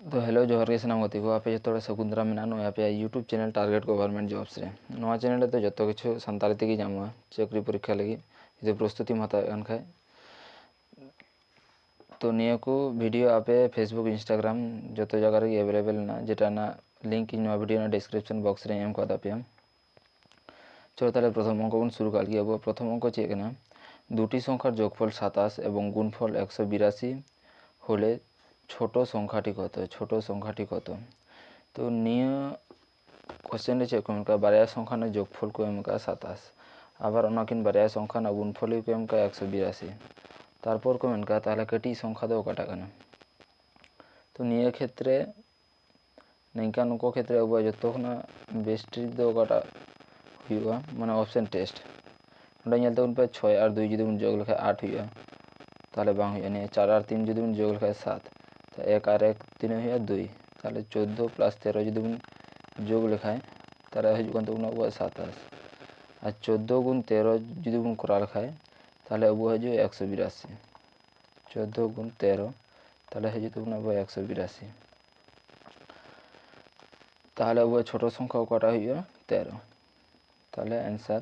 ᱛᱚ ᱦᱮᱞᱳ ᱡᱚᱦᱟᱨ ᱜᱮ ᱥᱟᱱᱟᱢ ᱜᱟᱛᱮ ᱠᱚ ᱟᱯᱮ ᱡᱚᱛᱚ ᱦᱚᱲ ᱥᱟᱹᱜᱩᱱ ᱫᱟᱨᱟᱢ ᱢᱮᱱᱟᱜᱼᱟ ᱱᱚᱜᱼᱚᱭ ᱟᱯᱮᱭᱟᱜ YouTube channel target government jobs ᱨᱮ ᱱᱚᱣᱟ ᱪᱮᱱᱮᱞ ᱨᱮᱫᱚ ᱡᱚᱛᱚ ᱠᱤᱪᱷᱩ ᱥᱟᱱᱛᱟᱲᱤ ᱛᱮᱜᱮ ᱧᱟᱢᱚᱜᱼᱟ ᱪᱟᱹᱠᱨᱤ ᱯᱚᱨᱤᱠᱠᱷᱟ ᱞᱟᱹᱜᱤᱫ ᱡᱩᱫᱤ ᱯᱨᱚᱥᱛᱩᱛᱤᱢ ᱦᱟᱛᱟᱣᱮᱫ ᱠᱟᱱ ᱠᱷᱟᱡ তো নিয়ে কো ভিডিও আপে ফেসবুক ইনস্টাগ্রাম যত জায়গা রেগে অ্যাভেলেবেল না যেটা না লিঙ্ক ইন নয়া ভিডিও না ডেসক্রিপশন বক্স রে এম কথা পেয়াম চলো তাহলে প্রথম অঙ্ক গুণ শুরু কাল গিয়ে প্রথম অঙ্ক চেয়ে কেনা দুটি সংখ্যার যোগফল সাতাশ এবং গুণফল একশো বিরাশি হলে ছোট সংখ্যাটি কত ছোট সংখ্যাটি কত তো নিয়ে ᱠᱚᱥᱪᱮᱱ ᱨᱮ ᱪᱮᱫ ᱠᱚ ᱢᱮᱱᱠᱟ ᱵᱟᱨᱭᱟ ᱥᱚᱝᱠᱷᱟ ᱨᱮᱱᱟᱜ ᱡᱳᱜᱽᱯᱷᱚᱞ ᱠᱚ ᱮᱢ ᱠᱟᱜᱼᱟ ᱥᱟᱛᱟᱥ ᱟᱵᱟᱨ ᱚᱱᱟᱠᱤᱱ ᱵᱟᱨᱭᱟ ᱥᱚᱝᱠᱷᱟ ᱨᱮᱱᱟᱜ ᱜᱩᱱᱯᱷᱚᱞ ᱠᱚ ᱮᱢ ᱠᱟᱜᱼᱟ ᱮᱠᱥᱚ ᱵᱤᱨᱟᱥᱤ ᱛᱟᱨᱯᱚᱨ ᱠᱚ ᱢᱮᱱ ᱠᱟᱜᱼᱟ ᱛᱟᱦᱞᱮ ᱠᱟᱹᱴᱤᱡ ᱥᱚᱝᱠᱷᱟ ᱫᱚ ᱚᱠᱟᱴᱟᱜ ᱠᱟᱱᱟ ᱛᱚ ᱱᱤᱭᱟᱹ ᱠᱷᱮᱛᱨᱮ ᱱᱤᱝᱠᱟᱱ ᱠᱚ ᱠᱷᱮᱛᱨᱮ ᱟᱵᱚᱣᱟᱜ ᱡᱚᱛᱚ ᱠᱷᱚᱱᱟᱜ ᱵᱮᱥᱴ ᱴᱨᱤᱠ ᱫᱚ ᱚᱠᱟᱴᱟᱜ ᱦᱩᱭᱩᱜᱼᱟ ᱢᱟᱱᱮ ᱚᱯᱥᱮᱱ ᱴᱮᱥᱴ ᱚᱸᱰᱮ ᱧᱮᱞ ᱛᱟᱵᱚᱱ ᱯᱮ ᱪᱷᱚᱭ ᱟᱨ ᱫᱩᱭ ᱡᱩᱫᱤ ᱵᱚᱱ ᱡᱳᱜᱽ ᱞᱮᱠᱷᱟᱡ ᱟᱴ ᱦᱩᱭᱩᱜᱼᱟ ᱛᱟᱦᱞᱮ ᱵᱟᱝ ᱦᱩᱭᱩᱜᱼᱟ ᱱᱤᱭᱟᱹ ᱪᱟᱨ ᱟᱨ ᱛᱤᱱ ᱡᱩᱫᱤ ᱵᱚᱱ ᱡᱳᱜᱽ ᱞᱮᱠᱷᱟᱡ ᱥᱟᱛ এক আর এক তিন হয়ে দুই। তাহলে চোদ্দ প্লাস তেরো যদি গুণ যোগ লেখায়, তাহলে হয়ে গুণ? তখন আবু সাতাশ। আর চোদ্দ গুণ তেরো যদি গুণ করা লেখায়, তাহলে আবু হয়ে যাবে একশো বিরাশি। চোদ্দ গুণ তেরো, তাহলে হয়ে যেতে তখন একশো বিরাশি। তাহলে আবু ছোট সংখ্যা কটা হয়ে তেরো। তাহলে অ্যান্সার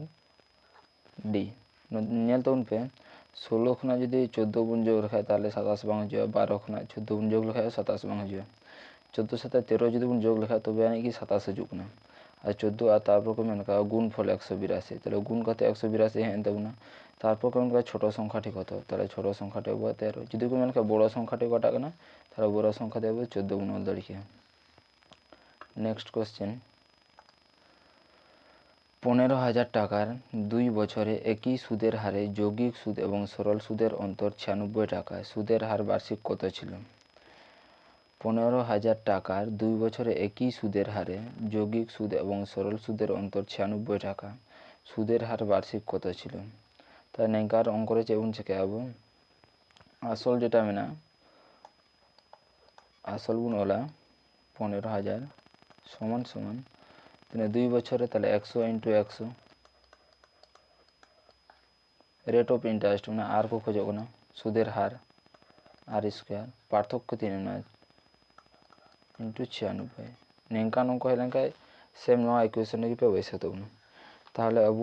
ডি নিয়ে তখন পে ᱥᱳᱞᱳ ᱠᱷᱚᱱᱟᱜ ᱡᱩᱫᱤ ᱪᱳᱫᱽᱫᱳ ᱵᱚᱱ ᱡᱳᱜᱽ ᱞᱮᱠᱷᱟᱡ ᱛᱟᱦᱚᱞᱮ ᱥᱟᱛᱟᱥ ᱵᱟᱝ ᱦᱤᱡᱩᱜᱼᱟ ᱵᱟᱨᱚ ᱠᱷᱚᱱᱟᱜ ᱪᱳᱫᱽᱫᱳ ᱵᱚᱱ ᱡᱳᱜᱽ ᱞᱮᱠᱷᱟᱡ ᱥᱟᱛᱟᱥ ᱵᱟᱝ ᱦᱤᱡᱩᱜᱼᱟ ᱪᱳᱫᱽᱫᱳ ᱥᱟᱛᱮ ᱛᱮᱨᱚ ᱡᱩᱫᱤ ᱵᱚᱱ ᱡᱳᱜᱽ ᱞᱮᱠᱷᱟᱡ ᱛᱚᱵᱮ ᱟᱹᱱᱤᱡ ᱜᱮ ᱥᱟᱛᱟᱥ ᱦᱤᱡᱩᱜ ᱠᱟᱱᱟ ᱟᱨ ᱪᱳᱫᱽᱫᱳ ᱟᱨ ᱛᱟᱨᱯᱚᱨ ᱠᱚ ᱢᱮᱱ ᱠᱟᱜᱼᱟ ᱜᱩᱱ ᱯᱷᱚᱞ ᱮᱠᱥᱚ ᱵᱤᱨᱟᱥᱤ ᱛᱟᱦᱚᱞে ᱜᱩᱱ ᱠᱟᱛᱮ ᱮᱠᱥᱚ ᱵᱤᱨᱟᱥᱤ ᱦᱮᱡ ᱮᱱ ᱛᱟᱵᱚᱱᱟ ᱛᱟᱨᱯᱚᱨ ᱠᱚ ᱢᱮᱱ ᱠᱟᱜᱼᱟ ᱪᱷᱳᱴᱳ ᱥᱚᱝᱠᱷᱟ ᱴᱷᱤᱠ ᱦᱚᱛᱚ ᱛᱟᱦᱚᱞᱮ ᱪᱷᱳᱴᱳ ᱥᱚᱝᱠᱷᱟ ᱴᱷᱮᱡ ᱟᱵᱚᱣᱟᱜ ᱛᱮᱨᱚ ᱡᱩᱫᱤ ᱠᱚ ᱢᱮᱱ ᱠᱷᱟᱡ ᱵᱚᱲᱚ ᱥᱚᱝᱠᱷᱟ ᱴᱷᱮᱡ ᱚᱠᱟᱴᱟᱜ ᱠᱟᱱᱟ ᱛᱟᱦᱚᱞᱮ ᱵᱚᱲᱚ ᱥᱚᱝᱠᱷᱟ ᱫᱚ ᱟᱵᱚ ᱪᱳᱫᱽᱫᱳ ᱵᱚᱱ ᱚᱞ ᱫᱟᱲᱮ ᱠᱮᱭᱟ ᱱᱮᱠᱥᱴ ᱠᱚᱥᱪᱮᱱ পনেরো হাজার টাকার দুই বছরে একই সুদের হারে যৌগিক সুদ এবং সরল সুদের অন্তর ছিয়ানব্বই টাকা। সুদের হার বার্ষিক কত ছিল? পনেরো হাজার টাকার দুই বছরে একই সুদের হারে যৌগিক সুদ এবং সরল সুদের অন্তর ছিয়ানব্বই টাকা। সুদের হার বার্ষিক কত ছিল? তাই নেঙ্কার অঙ্করে চেবুন চেকাবো আসল যেটা মেনা, আসল বুন ওলা, পনেরো হাজার সমান সমান তিনে দুই বছরে তাহলে একশো ইন্টু একশো রেট অফ ইন্টারেস্ট মানে আর কো খোঁজ সুদের হার আর স্কোয়ার পার্থক্য তিন ইন্টু ছিয়ানব্বই निका सेम ना इकुएशन पे बैसा तबना अब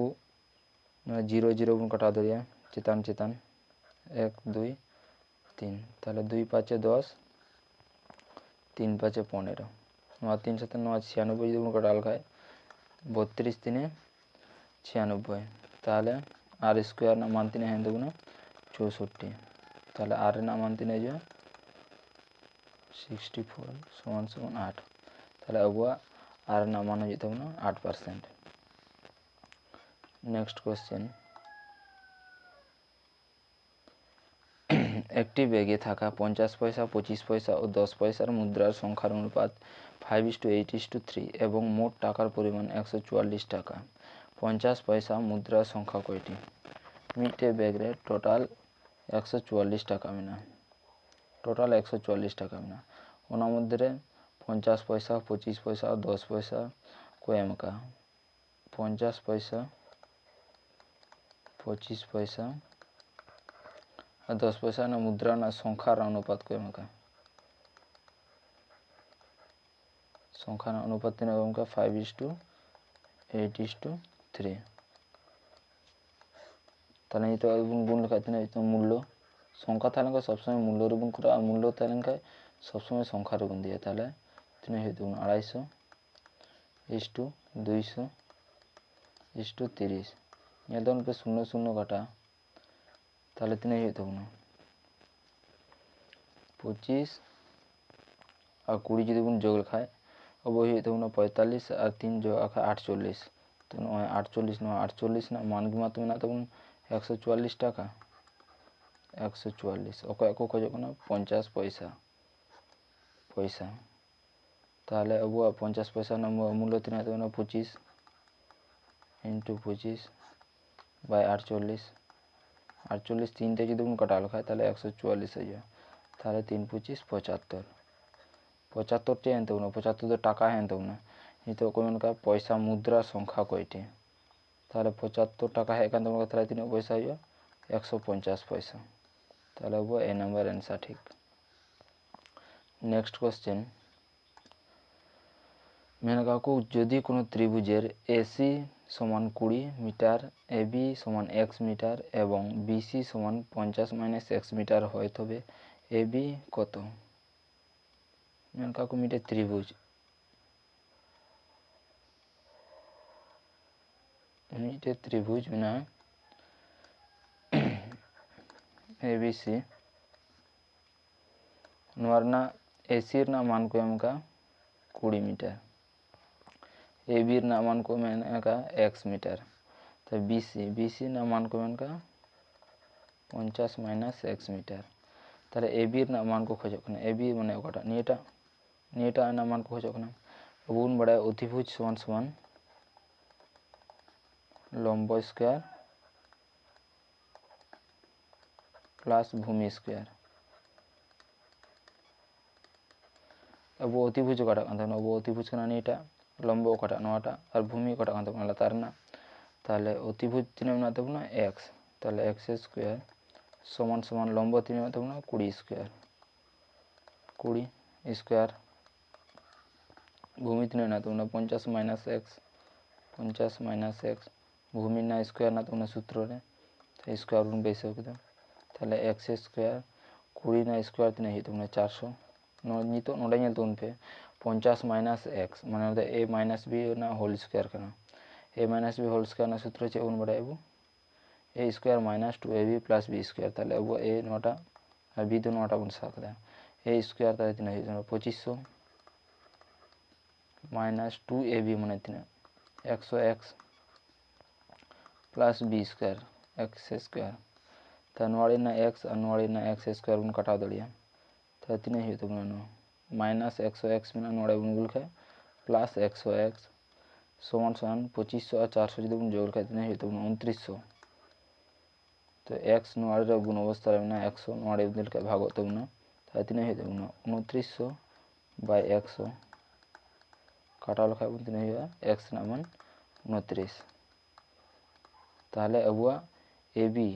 जिरो जिरो बन काटा दरिया चितान चितान। एक दुई तीन। ताले दुई पाँचे दस, तीन पाँचे पंद्रह तीन साथ छियानबे जो काटा लेखाई বত্রিশ তিনে ছিয়ানব্বই। তাহলে আর স্কোয়ার না মান তিনে হেঁদে গুণ চৌষট্টি। তাহলে আর না মান তিনে যে সিক্সটি ফোর সমান সমান আট। তাহলে আবহাওয়া আর না মান হয়ে যেতে আট পার্সেন্ট নেক্সট কোশ্চেন একটি ব্যাগে থাকা পঞ্চাশ পয়সা, পঁচিশ পয়সা ও দশ পয়সার মুদ্রার সংখ্যার অনুপাত five is to eight is to three এবং মোট টাকার পরিমাণ একশো চুয়াল্লিশ টাকা। পঞ্চাশ পয়সা মুদ্রা সংখ্যা কয়টি? মিডটে ব্যাগরে টোটাল একশো চুয়াল্লিশ টাকা মিনা। টোটাল একশো চুয়াল্লিশ টাকা মিনা। ওনার মধ্যে পঞ্চাশ পয়সা, পঁচিশ পয়সা, দশ পয়সা, কয়েমকা। পঞ্চাশ পয়সা, পঁচিশ পয়সা, আর দশ পয়সা না মুদ্রা না সংখ্যার অনুপাত কয়েমকা। সংখ্যার অনুপাত তিন অঙ্কা five is to eight is to three তাহলে এই তো এবং গুণ লেখা তিন, এই তো মূল্য। সংখ্যা তালিকা সবসময় মূল্যর গুণ করে, আর মূল্য তালিকায় সবসময় সংখ্যার গুণ দিয়ে। তাহলে তিন হয়তো গুণ আড়াইশো ইস টু দুইশো ইস টু তিরিশ। এর ধরুন শূন্য শূন্য কাটা, তাহলে তিন হয়তো গুণ পঁচিশ আর কুড়ি যদি গুণ যোগ লেখায় अब वही तो उन्होंने पैंतालीस और तीन जो आठ आठचल्लिस तो ना आठचल्लिस ना तो आठचल्लिस ना मानगी मात्र में तब एकशो चुवाल्लिस टाका एकशो चुवाल्लिस को खोजना पंचाश पैसा पैसा। ताले अब पंचाश पैसा ना मूल्य तो तो तीन तब पचिस इंटू पचिस बचल्लिस आठचल्लिस तीन टे जो काटा लेखा तेल एकशो चुवाल्लिस हो जाए तीन पचिस पचहत्तर। পঁচাত্তরটি হেন তেউন পঁচাত্তর টাকা হেন তেউন নিতে কোনকা পয়সা মুদ্রা সংখ্যা কয়টি? তাহলে পঁচাত্তর টাকা হ্যাঁ, এখান তোমাকে তাহলে তিন পয়সা হইয়া একশো পঞ্চাশ পয়সা। তাহলে হব এ নাম্বার অ্যান্সার ঠিক। নেক্সট কোশ্চেন মেনকাকু যদি কোনো ত্রিভুজের এসি সমান কুড়ি মিটার এবি সমান এক্স মিটার এবং বিসি সমান পঞ্চাশ মাইনাস এক্স মিটার হয়, তবে এবি কত? जिनका को मिले त्रिभुज। मिले त्रिभुज बना ए बी सी नुआरना ए सी मान को एम मीटर। ए बी मान को मेन का एक्स मीटर। तो बी सी बी सी मान को मेन का पंचाश माइनस एक्स मीटर। তাহলে এ বির মান কো খোঁজো এ বি মানে ওটা নিয়েটা ᱱᱤᱭᱟᱹᱴᱟᱜ ᱨᱮᱱᱟᱜ ᱢᱟᱱ ᱠᱚ ᱠᱷᱚᱡᱚᱜ ᱠᱟᱱᱟ ᱟᱵᱚ ᱵᱚᱱ ᱵᱟᱲᱟᱭᱟ অতিভুজ সমান সমান লম্ব স্কোয়ার প্লাস ভূমি স্কোয়ার ᱟᱵᱚ অতিভুজ ᱚᱠᱟᱴᱟᱜ ᱠᱟᱱ ᱛᱟᱵᱚᱱᱟ ᱟᱵᱚ অতিভুজ ᱠᱟᱱᱟ ᱱᱤᱭᱟᱹᱴᱟᱜ ᱞᱚᱢᱵᱚ ᱚᱠᱟᱴᱟᱜ ᱱᱚᱣᱟᱴᱟᱜ ᱟᱨ ᱵᱷᱩᱢᱤ ᱚᱠᱟᱴᱟᱜ ᱠᱟᱱ ᱛᱟᱵᱚᱱᱟ ᱞᱟᱛᱟᱨ ᱨᱮᱱᱟᱜ ᱛᱟᱦᱚᱞᱮ অতিভুজ ᱛᱤᱱᱟᱹᱜ ᱢᱮᱱᱟᱜ ᱛᱟᱵᱚᱱᱟ এক্স তাহলে এক্স স্কোয়ার সমান সমান লম্ব তিনটা ᱢᱮᱱᱟᱜ ᱛᱟᱵᱚᱱᱟ কুড়ি স্কোয়ার কুড়ি স্কোয়ার भूमित नहीं ना तो पंचाश माइनस एक्स, पंचाश माइनस एक्स, भूमि ना स्क्वायर ना तो सूत्र रहे तो स्क्वायर उन बेस होगी तो एक्स स्कोर कुड़ी ना स्क्वायर तो, तो नहीं तो चार सौ नीत ना तो उनपे पंचाश माइनस एक्स मैं ए माइनस बी ना होल स्कोर करना। A minus B whole square सूत्र चे, उन बड़ा A square minus two A B plus B square तब ए नाटा बी तो नाटा बन सकता है ए स्कोर तीन पचिस सौ माइनस टू ए बी मैंने एक्सो x plus B square x square तो अनवाड़ी एक्स अनवाड़ी एक्स स्क्वायर बन कटा दड़िया तो इतने ही तो माइनस एक्सो एक्स में नोड़े बन गुल प्लस एक्सो एक्स समान समान पचिस सौ और चार सौ जो जोड़ खाए इतने ही तो उनतीस सौ। तो एक्स नोड़े गुण अवस्था में एक्सो नोड़े दिल के भागो तब ना तो इतने तो ही तो उनतीस सौ बाई एक्सो ᱠᱟᱴᱟᱣ ᱞᱮᱠᱷᱟᱡ ᱵᱚᱱ ᱛᱤᱱᱟᱹᱜ ᱦᱩᱭᱩᱜᱼᱟ ᱮᱠᱥ ᱨᱮᱱᱟᱜ ᱢᱟᱱ ᱩᱱᱛᱨᱤᱥ ᱛᱟᱦᱚᱞᱮ ᱟᱵᱚᱣᱟᱜ ᱮ ᱵᱤ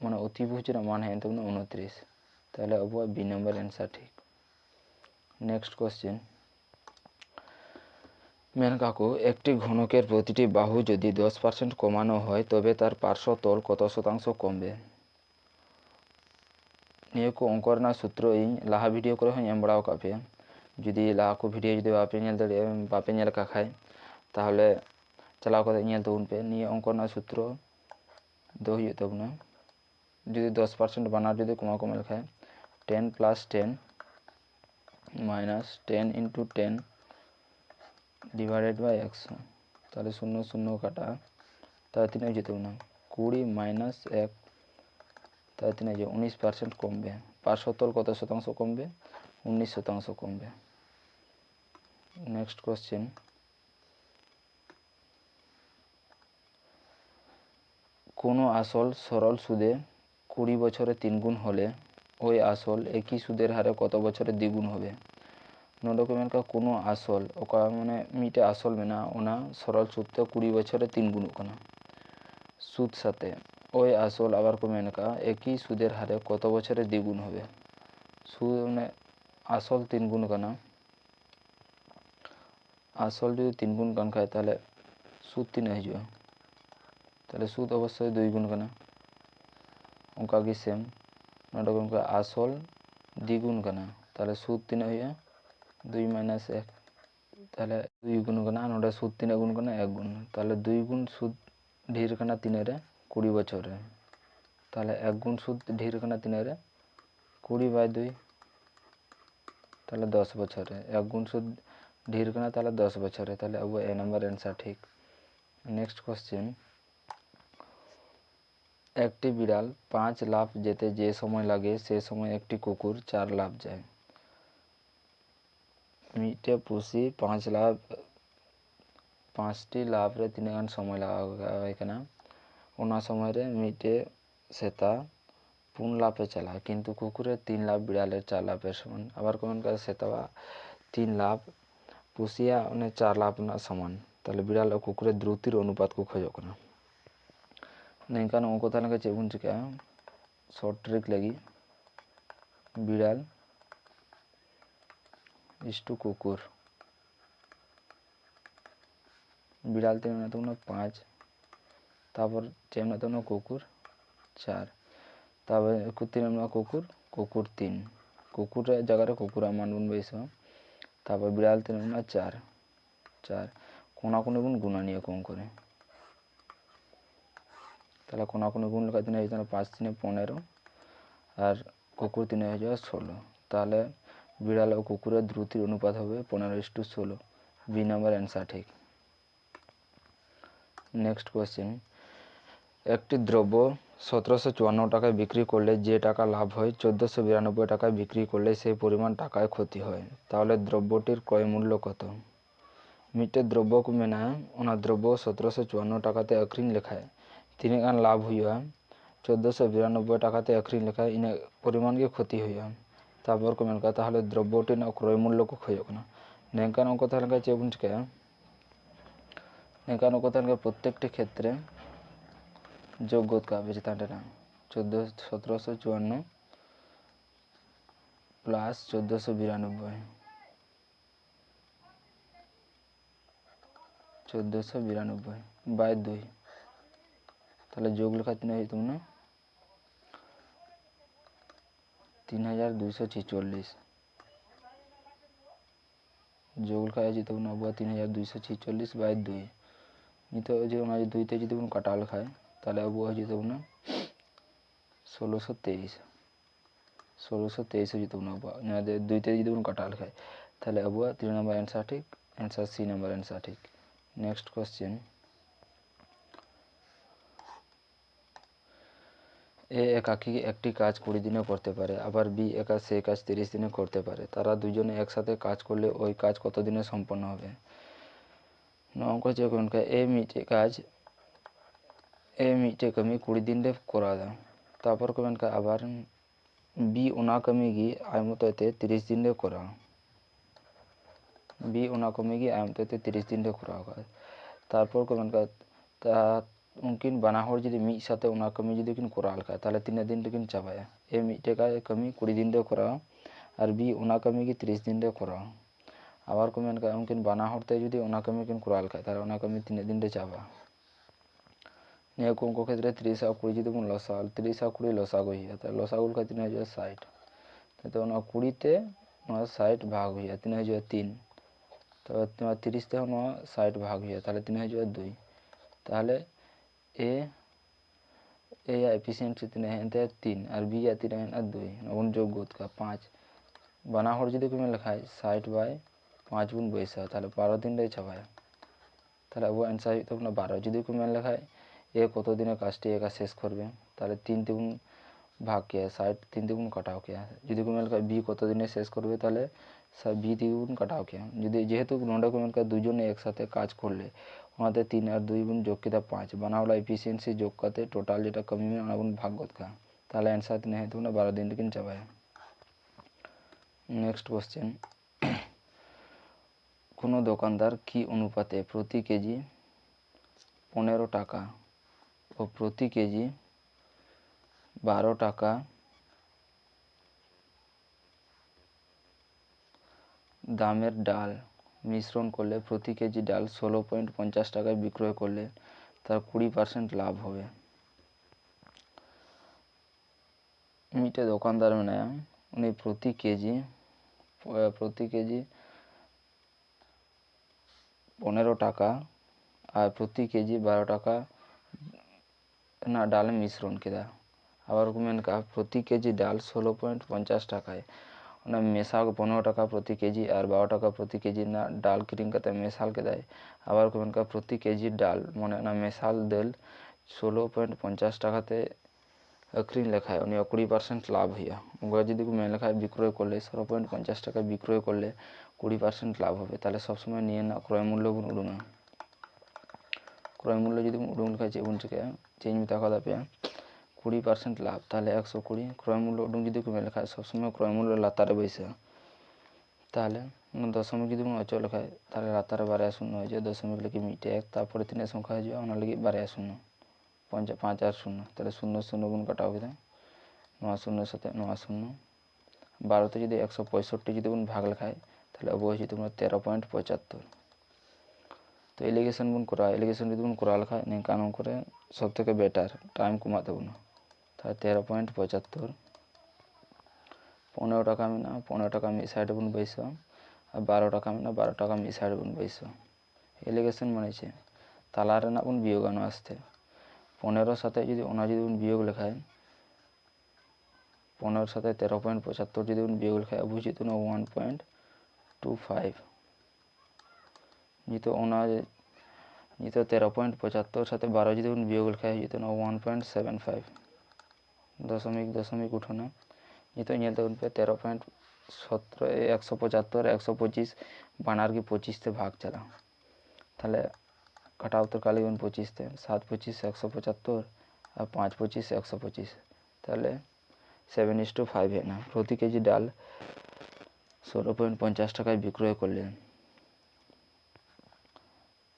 ᱢᱟᱱᱮ অতিভুজ ᱨᱮᱱᱟᱜ মান ᱦᱮᱡ ᱮᱱ ᱛᱟᱵᱚᱱᱟ ᱩᱱᱛᱨᱤᱥ তাহলে আᱵᱚᱣᱟᱜ বি নাম্বার অ্যান্সার ঠিক। নেক্সট কোশ্চেন মেন কাকু, একটি ঘনকের প্রতিটি বাহু যদি দশ পার্সেন্ট কমানো হয়, তবে তার পার্শ্ব তল কত শতাংশ কমবে? নিয়ে কো অঙ্কর না সূত্র ইং লাহা ভিডিও করে হ্যাঁ এম বাড়াও কাপে। ᱡᱩᱫᱤ ᱞᱟᱦᱟ ᱠᱚ ᱵᱷᱤᱰᱭᱳ ᱡᱩᱫᱤ ᱵᱟᱯᱮ ᱧᱮᱞ ᱫᱟᱲᱮᱭᱟᱜᱼᱟ ᱵᱟᱯᱮ ᱧᱮᱞ ᱟᱠᱟᱫ ᱠᱷᱟᱡ ᱛᱟᱦᱚᱞᱮ ᱪᱟᱞᱟᱣ ᱠᱟᱛᱮ ᱧᱮᱞ ᱛᱟᱵᱚᱱ ᱯᱮ ᱱᱤᱭᱟᱹ ᱚᱝᱠᱚ ᱨᱮᱱᱟᱜ ᱥᱩᱛᱨᱚ ᱫᱚ ᱦᱩᱭᱩᱜ ᱛᱟᱵᱚᱱᱟ ᱡᱩᱫᱤ ᱫᱚᱥ ᱯᱟᱨᱥᱮᱱᱴ ᱵᱟᱱᱟᱨ ᱡᱩᱫᱤ ᱠᱚᱢᱟᱣ ᱠᱚᱢ ᱞᱮᱠᱷᱟᱡ ten plus ten minus ten into ten divided by एक्शो তাহলে শূন্য শূন্য কাটা তাহলে তিন যেতে না কুড়ি মাইনাস এক তাহলে তিন যে উনিশ পার্সেন্ট কমবে পাঁচ শতল কত শতাংশ কমবে উনিশ শতাংশ কমবে নেক্সট কোশ্চেন কোনো আসল সরল সুদে কুড়ি বছরে তিনগুণ হলে ওই আসল একই সুদের হারে কত বছরে দ্বিগুণ হবে? ᱱᱚᱰᱮ ᱠᱚ ᱢᱮᱱᱠᱟ ᱠᱳᱱᱳ ᱟᱥᱚᱞ ᱚᱠᱟ ᱢᱟᱱᱮ ᱢᱤᱫᱴᱮᱡ ᱟᱥᱚᱞ ওনা সরল ᱥᱚᱨᱚᱞ ᱥᱩᱫᱽᱛᱮ ᱠᱩᱲᱤ ᱵᱚᱪᱷᱚᱨᱮ ᱛᱤᱱ ᱜᱩᱱᱚᱜ ᱠᱟᱱᱟ সুদ সাথে, ওই আসল আবার কো মেনকা একই সুদের হারে কত বছরে দ্বিগুণ হবে? সুদ মানে আসল তিন গুণ কানা আসল যদি তিন গুণ কান খায় তাহলে সুদ তিনা হয়ে তাহলে সুদ অবশ্যই দুই গুণ কানা ᱚᱱᱠᱟᱜᱮ ᱥᱮᱢ ᱱᱚᱰᱮ ᱜᱚᱢᱠᱮ আসল দ্বিগুণ কানা তাহলে সুদ তিনা হয়ে দুই মাইনাস এক তাহলে দুই গুণ কানা নডে সুদ তিনা গুণ কানা এক গুণ তাহলে দুই গুণ সুদ ঢের কানা তিনে রে কুড়ি বছর রে তাহলে এক গুণ সুদ ঢের কানা তিনে রে কুড়ি বাই দুই তাহলে দশ বছর রে এক গুণ সুদ ঢির কনা তাহলে দশ বছরে, তাহলে আবু এ নম্বর অ্যান্সার ঠিক। নেক্সট কোশ্চেন একটি বিড়াল পাঁচ লাভ যেতে যে সময় লাগে, সে সময় একটি কুকুর চার লাভ যায়। মিটে পুষি পাঁচ লাভ পাঁচটি লাভরে তিনে ঘণ্টা সময় লাগা এখানে। ওনা সময়রে মিটে সেতা পুন লাভে চালা কিন্তু কুকুরের তিন লাভ বিড়ালের চার লাভের সমান। আবার কোন কাজ সেতা তিন লাভ ᱠᱩᱥᱤᱭᱟᱜ ᱚᱱᱮ ᱪᱟᱨᱞᱟᱵ ᱨᱮᱱᱟᱜ ᱥᱟᱢᱟᱱ ᱛᱟᱦᱚᱞᱮ ᱵᱤᱲᱟᱞ ᱟᱨ ᱠᱩᱠᱩᱨᱮ ᱫᱨᱩᱛᱤᱨ ᱚᱱᱩᱯᱟᱛ ᱠᱚ ᱠᱷᱚᱡᱚᱜ ᱠᱟᱱᱟ ᱱᱤᱝᱠᱟᱱ ᱩᱱᱠᱩ ᱛᱟᱦᱮᱸ ᱞᱮᱱᱠᱷᱟᱱ ᱪᱮᱫ ᱵᱚᱱ ᱪᱤᱠᱟᱹᱜᱼᱟ ᱥᱚᱨᱴ ᱴᱨᱤᱠ ᱞᱟᱹᱜᱤᱫ বিড়াল ইস্টু কুকুর বিড়াল তিন মনে তোমরা পাঁচ তারপর চেয়ে মনে তোমরা কুকুর চার তারপরে তিন মনে কুকুর কুকুর তিন কুকুরের জায়গাটা কুকুর আমার নুন বেশ তারপর বিড়াল তিন আমরা চার। চার। কোনাকুনি গুণ গুণা নিয়ে কম করে। তাহলে কোনাকুনি গুণ লেখা দিনে হয়ে পাঁচ তিনে পনেরো আর কুকুর তিনে হয়ে যাবে ষোলো। তাহলে বিড়াল ও কুকুরের দ্রুতির অনুপাত হবে পনেরো ইস টু ষোলো। বি নাম্বার অ্যান্সার ঠিক। নেক্সট কোয়েশ্চেন একটি দ্রব্য সতেরোশো চুয়ান্ন টাকায় বিক্রি করলে যে টাকা লাভ হয় চোদ্দোশো বিরানব্বই টাকায় বিক্রি করলে সেই পরিমাণ টাকায় ক্ষতি হয় তাহলে দ্রব্যটির ক্রয় মূল্য কত ᱢᱤᱫᱴᱮᱡ ᱫᱨᱚᱵᱵᱚ ᱠᱚ ᱢᱮᱱᱟᱜᱼᱟ ᱚᱱᱟ ᱫᱨᱚᱵᱵᱚ ᱥᱚᱛᱨᱚᱥᱚ ᱪᱩᱣᱟᱱᱱᱚ ᱴᱟᱠᱟᱛᱮ ᱟᱹᱠᱷᱨᱤᱧ ᱞᱮᱠᱷᱟᱡ ᱛᱤᱱᱟᱹᱜ ᱜᱟᱱ ᱞᱟᱵᱷ ᱦᱩᱭᱩᱜᱼᱟ ᱪᱳᱫᱽᱫᱳᱥᱚ ᱵᱤᱨᱟᱱᱚᱵᱵᱚᱭ ᱴᱟᱠᱟᱛᱮ ᱟᱹᱠᱷᱨᱤᱧ ᱞᱮᱠᱷᱟᱡ ᱤᱱᱟᱹᱜ ᱯᱚᱨᱤᱢᱟᱱ ᱜᱮ ᱠᱷᱚᱛᱤ ᱦᱩᱭᱩᱜᱼᱟ ᱛᱟᱨᱯᱚᱨ ᱠᱚ ᱢᱮᱱᱠᱷᱟᱱ ᱛᱟᱦᱚᱞᱮ ᱫᱨᱚᱵᱵᱚ ᱴᱤ ᱨᱮᱱᱟᱜ ᱠᱨᱚᱭ ᱢᱩᱞᱞᱚ ᱠᱚ ᱠᱷᱚᱡᱚᱜ ᱠᱟᱱᱟ ᱱᱮᱝᱠᱟᱱ ᱚᱝᱠᱚ ᱛᱟᱦᱮᱸ ᱞᱮᱱᱠᱷᱟᱡ ᱪᱮᱫ ᱵᱚᱱ ᱪᱤᱠᱟᱹᱭᱟ ᱱᱮᱝᱠᱟᱱ ᱚᱝᱠᱚ ᱛᱟᱦᱮᱸ ᱞᱮᱱᱠᱷᱟᱡ ᱯᱨᱚᱛᱛᱮᱠᱴᱤ ᱠᱷᱮᱛᱨᱮ जोगोत का विजेतांडना चौदह सत्रह सौ चौवानवे प्लस चौदह सौ बिरानबे চোদ্দ শো বিরানব্বই বাই দুই। তাহলে যোগ লেখা তিন হাজার তোমরা তিন হাজার দুশো ছেচল্লিশ। যোগ লেখা আছে তখন নব্বই তিন হাজার দুইশো ছেচল্লিশ বাই দুই। নিতে যদি ওনার দুইতে যদি কোনো কাটা লেখায়। তাহলে আবু হয়ে যেতাম না ষোলোশো তেইশ, ষোলোশো তেইশে না তোমরা দুইতে যদি কোনো কাটাল খায়। তাহলে আবুয়া তিন নম্বর অ্যান্সার ঠিক অ্যান্সার সি নম্বর অ্যান্সার ঠিক। নেক্সট কোশ্চেন এ একাকি একটি কাজ কুড়ি দিনে করতে পারে, আবার বি একা সে কাজ তিরিশ দিনে করতে পারে। তারা দুজনে একসাথে কাজ করলে ওই কাজ কত দিনে সম্পন্ন হবে? নঙ্ক যে এ মিটে কাজ ᱮ ᱢᱤᱫᱴᱮᱡ ᱠᱟᱹᱢᱤ ᱠᱩᱲᱤ ᱫᱤᱱ ᱨᱮ ᱠᱚᱨᱟᱣᱫᱟ ᱛᱟᱨᱯᱚᱨ ᱠᱚ ᱢᱮᱱᱠᱷᱟᱱ ᱟᱵᱟᱨ ᱵᱤ ᱚᱱᱟ ᱠᱟᱹᱢᱤ ᱜᱮ ᱟᱡ ᱢᱚᱛᱚᱡ ᱛᱮ ᱛᱤᱨᱤᱥ ᱫᱤᱱ ᱨᱮ ᱠᱚᱨᱟᱣᱟ ᱵᱤ ᱚᱱᱟ ᱠᱟᱹᱢᱤ ᱜᱮ ᱟᱡ ᱢᱚᱛᱚᱡ ᱛᱮ ᱛᱤᱨᱤᱥ ᱫᱤᱱ ᱨᱮ ᱠᱚᱨᱟᱣ ᱠᱟᱜᱼᱟ ᱛᱟᱨᱯᱚᱨ ᱠᱚ ᱢᱮᱱᱠᱷᱟᱱ ᱩᱱᱠᱤᱱ ᱵᱟᱱᱟ ᱦᱚᱲ ᱡᱩᱫᱤ ᱢᱤᱫ ᱥᱟᱛᱮ ᱚᱱᱟ ᱠᱟᱹᱢᱤ ᱡᱩᱫᱤ ᱠᱤᱱ ᱠᱚᱨᱟᱣ ᱞᱮᱠᱷᱟᱡ ᱛᱟᱦᱚᱞᱮ ᱛᱤᱱᱟᱹᱜ ᱫᱤᱱ ᱨᱮᱠᱤᱱ ᱪᱟᱵᱟᱭᱟ ᱮ ᱢᱤᱫᱴᱮᱡ ᱠᱟᱹᱢᱤ ᱠᱩᱲᱤ ᱫᱤᱱ ᱨᱮ ᱠᱚᱨᱟᱣᱟ ᱟᱨ ᱵᱤ ᱚᱱᱟ ᱠᱟᱹᱢᱤ ᱜᱮ ᱛᱤᱨᱤᱥ ᱫᱤᱱ ᱨᱮ ᱠᱚᱨᱟᱣᱟ ᱟᱵᱟᱨ ᱠᱚ ᱢᱮᱱᱠᱷᱟᱱ ᱩᱱᱠᱤᱱ ᱵᱟᱱᱟ ᱦᱚᱲ ᱛᱮ ᱡᱩᱫᱤ ᱚᱱᱟ ᱠᱟᱹᱢᱤ ᱠᱤᱱ ᱠᱚᱨᱟᱣ ᱞᱮᱠᱷᱟᱡ ᱛᱟᱦᱚᱞᱮ ᱚᱱᱟ ᱠᱟᱹᱢᱤ ᱛᱤᱱᱟᱹᱜ ᱫᱤᱱ ᱨᱮ ᱪᱟᱵᱟᱜᱼᱟ नियकों क्षेत्र में त्रिस कुड़ी जी बन लसा त्रिस कुड़ी लसा हुई है लसा गुल तीन हज़ार साठ कुड़ीते साठ भाग हुई तीन हज़ार तीन तब त्रिस साठ भाग हुई है तीन हज़ार दुई तेल ए ए एफिसियंट तीन है तीन और बी या तीन है दुई जो गोद का पाँच बना हर जी को लेखा साठ बच बन बैसा तारो दिन छपाय तब एनसार बारो जी को लेखा এ কত দিনে কাজটি একা শেষ করবে? তাহলে তিন দ্বিগুণ ভাগ কে, ষাট তিন দ্বিগুণ কাটাও কে? যদি তুমি লেখায় বি কত দিনে শেষ করবে, তাহলে বি দ্বিগুণ কাটাও কে? যদি যেহেতু নোডে কো লেখা দুজনে একসাথে কাজ করলে, ওনাতে তিন আর দুই গুণ যোগ কেতা পাঁচ? বানাওয়ালা এফিসিয়েন্সি যোগ কাতে টোটাল যেটা কমি ওনা বন ভাগ গদ কা? তাহলে অ্যান্সার তিনে হইতে হবে বারো দিন লেকিন চাবায় নেক্সট কোশ্চেন কোনো দোকানদার কি অনুপাতে প্রতি কেজি পনেরো টাকা ও প্রতি কেজি বারো টাকা। দামের ডাল, মিশ্রণ করলে প্রতি কেজি ডাল ষোলো পয়েন্ট পঞ্চাশ টাকায় বিক্রয় করলে তার কুড়ি পার্সেন্ট লাভ হবে। মিটে দোকানদার মেনায়া উনি প্রতি কেজি প্রতি কেজি পনেরো টাকা আর প্রতি কেজি বারো টাকা ᱨᱮᱱᱟᱜ ᱰᱟᱞᱮᱢ ᱢᱤᱥᱨᱚᱱ ᱠᱮᱫᱟ ᱟᱵᱟᱨ ᱠᱚ ᱢᱮᱱ ᱠᱟᱜᱼᱟ ᱯᱨᱚᱛᱤ ᱠᱮᱡᱤ ᱰᱟᱞ ᱥᱳᱞᱳ ᱯᱚᱭᱮᱱᱴ ᱯᱚᱧᱪᱟᱥ ᱴᱟᱠᱟᱭ ᱚᱱᱟ ᱢᱮᱥᱟᱞ ᱯᱚᱱᱮᱨᱚ ᱴᱟᱠᱟ ᱯᱨᱚᱛᱤ ᱠᱮᱡᱤ ᱟᱨ ᱵᱟᱨᱚ ᱴᱟᱠᱟ ᱯᱨᱚᱛᱤ ᱠᱮᱡᱤ ᱨᱮᱱᱟᱜ ᱰᱟᱞ ᱠᱤᱨᱤᱧ ᱠᱟᱛᱮ ᱢᱮᱥᱟᱞ ᱠᱮᱫᱟᱭ ᱟᱵᱟᱨ ᱠᱚ ᱢᱮᱱ ᱠᱟᱜᱼᱟ ᱯᱨᱚᱛᱤ ᱠᱮᱡᱤ ᱰᱟᱞ ᱢᱟᱱᱮ ᱚᱱᱟ ᱢᱮᱥᱟᱞ ᱫᱟᱹᱞ ᱥᱳᱞᱳ ᱯᱚᱭᱮᱱᱴ ᱯᱚᱧᱪᱟᱥ ᱴᱟᱠᱟᱛᱮ ᱟᱹᱠᱷᱨᱤᱧ ᱞᱮᱠᱷᱟᱡ ᱩᱱᱤᱭᱟᱜ ᱠᱩᱲᱤ ᱯᱟᱨᱥᱮᱱᱴ ᱞᱟᱵᱷ ᱦᱩᱭᱩᱜᱼᱟ ᱚᱱᱠᱟ ᱡᱩᱫᱤ ᱠᱚ ᱢᱮᱱ ᱞᱮᱠᱷᱟᱡ ᱵᱤᱠᱨᱚᱭ ᱠᱚᱨᱞᱮ ᱥᱳᱞᱳ ᱯᱚᱭᱮᱱᱴ ᱯᱚᱧᱪᱟᱥ ᱴᱟকা ᱵᱤᱠᱨᱚᱭ ᱠᱚᱨᱞᱮ ᱠᱩᱲি ᱯᱟᱨᱥᱮᱱᱴ ᱞᱟᱵᱷ ᱦᱚᱵᱮ ᱛᱟᱦᱚᱞᱮ ᱥᱚᱵ ᱥᱚᱢᱚᱭ ᱱᱤᱭᱟᱹ ᱨᱮᱱᱟᱜ ᱠᱨᱚᱭ ᱢᱩᱞᱞᱚ ᱵᱚᱱ ᱩᱰᱩᱝᱟ ᱠᱨᱚᱭ ᱢᱩᱞᱞᱚ ᱡᱩᱫᱤ ᱵᱚᱱ ᱩᱰᱩᱝ ᱞᱮᱠᱷᱟᱡ ᱪᱮᱫ ᱵᱚᱱ ᱪᱤᱠᱟᱹᱭᱟ চেঞ্জ দেখা যাবে কুড়ি পার্সেন্ট লাভ, তাহলে একশো কুড়ি। ক্রয়মূল্য ওটুকু যদি কমে লেখা হয় সবসময় ক্রয়মূল্য লাতারে বৈশা তাহলে দশমিক যদি কোনো অচল লেখা হয় তাহলে লাতারে বারে শূন্য হয়ে যায়। দশমিক লিখে মিটে এক, তারপরে তিনের সংখ্যা হয়ে যাবে ওনার লিখে বারে শূন্য। পঞ্চা পাঁচ আর শূন্য। তাহলে শূন্য শূন্য গুণ কাটা হবে নয় শূন্যের সাথে নয় শূন্য। বারোতে যদি একশো পঁয়ষট্টি যদি গুণ ভাগ লেখা হয় তাহলে অবশ্যই তোমার তেরো পয়েন্ট পঁচাত্তর। ᱛᱚ ᱮᱞᱤᱜᱮᱥᱚᱱ ᱵᱚᱱ ᱠᱚᱨᱟᱣᱟ ᱮᱞᱤᱜᱮᱥᱚᱱ ᱡᱩᱫᱤ ᱵᱚᱱ ᱠᱚᱨᱟᱣ ᱞᱮᱠᱷᱟᱡ ᱱᱤᱝᱠᱟᱱ ᱚᱝᱠᱚᱨᱮ ᱥᱚᱵ ᱛᱷᱮᱠᱮ ᱵᱮᱴᱟᱨ ᱴᱟᱭᱤᱢ ᱠᱚᱢᱟᱜ ᱛᱟᱵᱚᱱᱟ ᱛᱟᱦᱚᱞᱮ ᱛᱮᱨᱚ ᱯᱚᱭᱮᱱᱴ ᱯᱚঁᱪᱟᱛᱛᱳᱨ পনেরো টাকা মেনাᱜᱼᱟ পনেরো টাকা ᱢᱤᱫ ᱥᱟᱭᱤᱰ ᱵᱚᱱ ᱵᱟᱹᱭᱥᱟᱹᱣᱟ ᱟᱨ ᱵᱟᱨᱚ ᱴᱟকা ᱢᱮᱱᱟᱜᱼᱟ ᱵᱟᱨᱚ ᱴᱟকা ᱢᱤᱫ ᱥᱟᱭᱤᱰ ᱵᱚᱱ ᱵᱟᱹᱭᱥᱟᱹᱣᱟ এলিগেশন মানে ᱪᱮᱫ তালা ᱨᱮᱱᱟᱜ ᱵᱚᱱ ᱵᱤᱭᱳᱜᱟ ᱱᱚᱣᱟ ᱥᱟᱛᱮ পনেরো সাথে যদি ওনা যদি বন বিয়োগ লেখায় পনেরো সাথে তেরো পয়েন্ট পঁচাত্তর যদি বন বিয়োগ লেখায় বুঝি তো ওয়ান পয়েন্ট টু ফাইভ যেত ওনা যেত তেরো পয়েন্ট পঁচাত্তর, সাথে বারো যদি বিয়োগ লেখা হয়ে যেত না ওয়ান পয়েন্ট সেভেন ফাইভ দশমিক দশমিক উঠোনা যেত নিয়ে তখন পে তেরো পয়েন্ট সতেরো একশো পঁচাত্তর, একশো পঁচিশ বানারকে পঁচিশতে ভাগ চালা তাহলে কাটাও তো কালীগঞ্জ পঁচিশতে, সাত পঁচিশ, একশো পঁচাত্তর, আর পাঁচ পঁচিশ, একশো পঁচিশ। তাহলে সেভেন ইস টু ফাইভ এ না। প্রতি কেজি ডাল ষোলো পয়েন্ট পঞ্চাশ টাকায় বিক্রয় করলেন।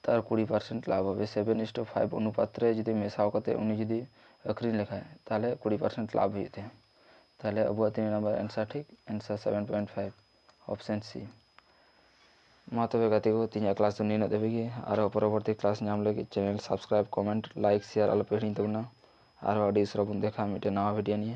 तर कूड़ी पार्सेंट लाभ है सेभेन इंस टू फाइव अनुपात जी मशाओकते उन्नी जी अक्रीन लेखाए तेल कूड़ी पार्सेंट लाभ होते हैं। तेल अब तीन नम्बर एनसार ठीक answer seven point five option C. माँ तब गति को तीन क्लास तो नहीं देवी और परवर्ती क्लास नाम लगे channel subscribe, comment, like, share आलोपे पेड़ तबना और उसरा बन देखा मिट्टे नवा भिडियो नहीं